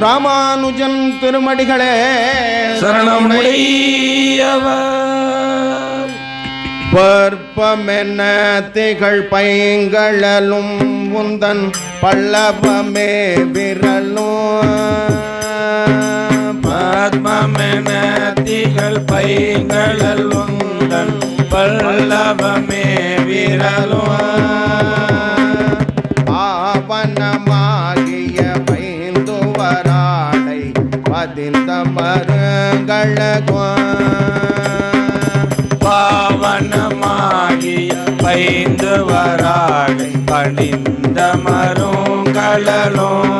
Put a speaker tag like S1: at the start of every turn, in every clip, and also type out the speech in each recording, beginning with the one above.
S1: ராமானுஜன் திருமடிகளே
S2: சரணமுடையவர்.
S1: பற்பமென திகழ் பைங்களலும் உந்தன் பல்லவமே விரலும்.
S2: பத்மமென திகழ் உந்தன் பல்லவமே விரலும்.
S1: மருங்களகும்
S2: பாவனமாகிய பைந்து வராடை பணிந்த மருங்கடலும்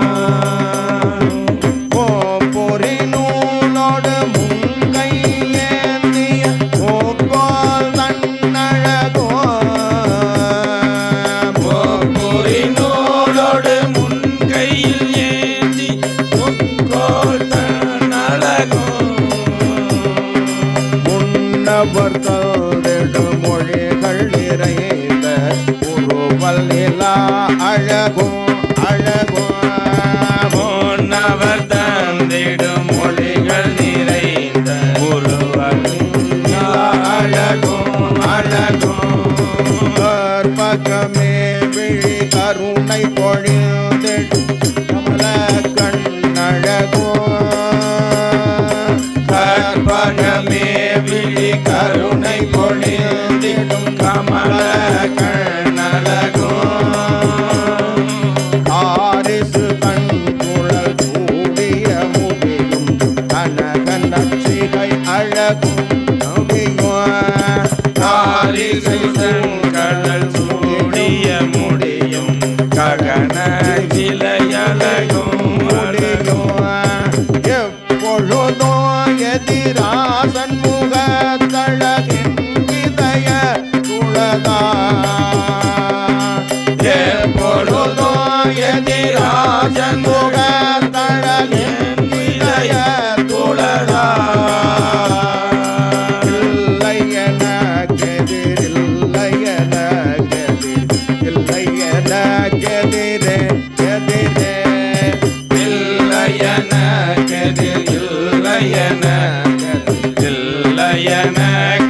S1: உருவல் நிலா அழகோ அழகோ
S2: முன்னவர் தந்திடும் மொழிகள் நிறைந்த உருவல் அழகும் அழகும்.
S1: கற்பகமே விழி கருணை பொழிந்திடு கமல கண்ணழகோ
S2: கற்பகமே விழி கருணை பொழிந்திடும் எதிராஜன்
S1: முகத்தழகின் இதய
S2: துளரா
S1: இல்லை எனக்கெதிர் இல்லை எனக்கெதிர் இல்லை எனக்கெதிரே எதிரே
S2: இல்லையன கெதிர் இல்லையன இல்லையன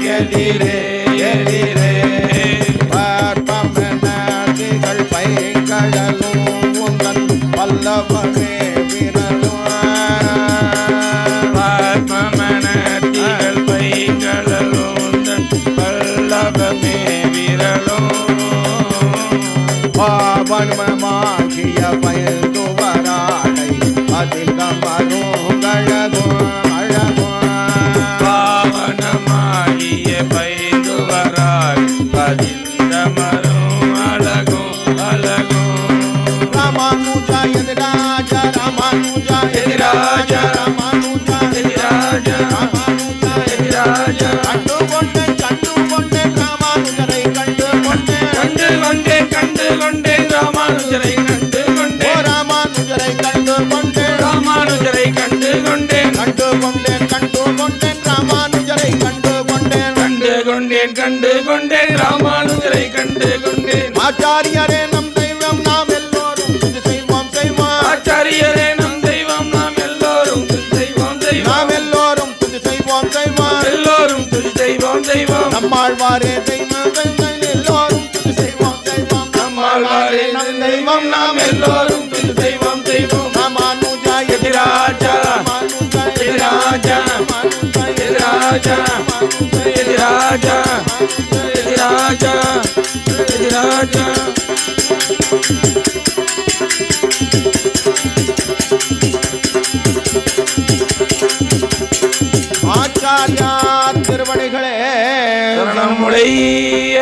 S2: கெதிரே. Raja
S1: Ramanuja
S2: Raja
S1: Ramanuja கொண்டேன் கண்டு கொண்டேன் ராமானுஜரை கண்டு கொண்டேன் ஆச்சாரியரே நம் தெய்வம் நாம் எல்லோரும் செய்வோம் செய்வோம்.
S2: ஆச்சாரியரே நம் தெய்வம் நாம் எல்லோரும் துதி செய்வோம். தெய்வம்
S1: நாம் எல்லோரும் இது செய்வோம் செய்வோம்.
S2: எல்லோரும் துதி செய்வோம். தெய்வம்
S1: நம்மாழ்வாரே தெய்வம் எல்லோரும் இது செய்வோம். செய்வோம்
S2: நம்மாழ்வாரே நம் தெய்வம் நாம் எல்லோரும் துதி செய்வோம். தெய்வம்
S1: ராமானுஜா
S2: எதிராஜா
S1: ராமானுஜா
S2: எதிராஜா. எதிராஜா எதிராஜா எதிராஜா
S1: ஆச்சாரியா திருவடிகளே
S2: சரணமுடைய